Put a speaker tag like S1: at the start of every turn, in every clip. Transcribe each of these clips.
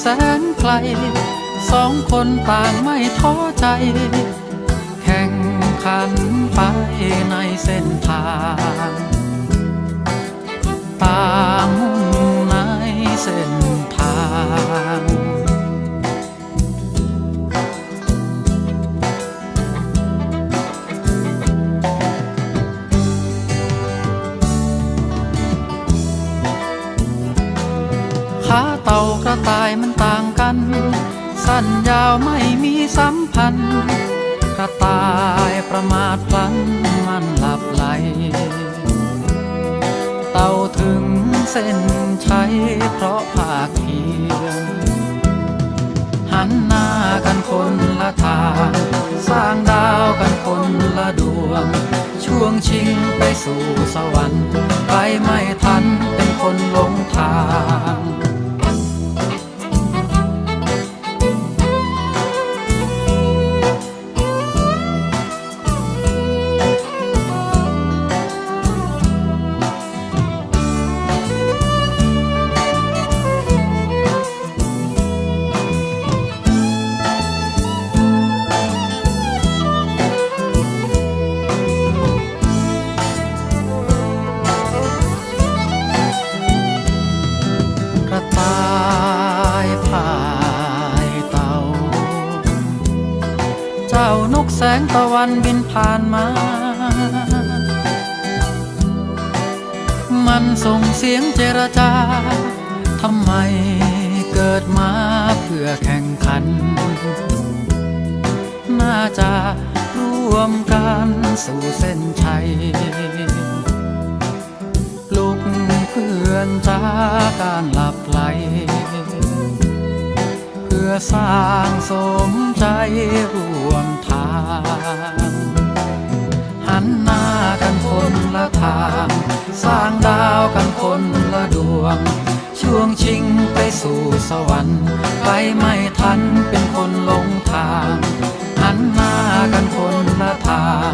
S1: แสนไกล สองคนต่างไม่ท้อใจ แข่งขันไปในเส้นทางากระต่ายมันต่างกัน สั้นยาวไม่มีสัมพันธ์ กระต่ายประมาทฝันมันหลับไหล เต่าถึงเส้นชัยเพราะภาคเพียรหันหน้ากันคนละทาง สร้างดาวกันคนละดวง ช่วงชิงไปสู่สวรรค์ ไปไม่ทันเป็นคนหล งตะวันบินผ่านมา มันส่งเสียงเจรจา ทำไมเกิดมาเพื่อแข่งขัน น่าจะร่วมกันสู่เส้นชัย ลุกเพื่อนจากการหลับไหลเพื่อสร้างสมใจร่ สวรรค์ ไปไม่ทันเป็นคนหลงทางหันหน้ากันคนละทาง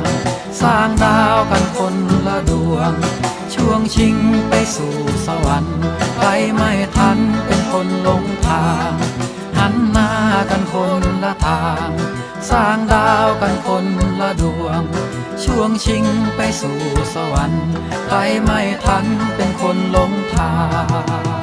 S1: สร้างดาวกันคนละดวง ช่วงชิงไปสู่สวรรค์ ไปไม่ทันเป็นคนหลงทาง หันหน้ากันคนละทาง สร้างดาวกันคนละดวง ช่วงชิงไปสู่สวรรค์ ไปไม่ทันเป็นคนหลงทาง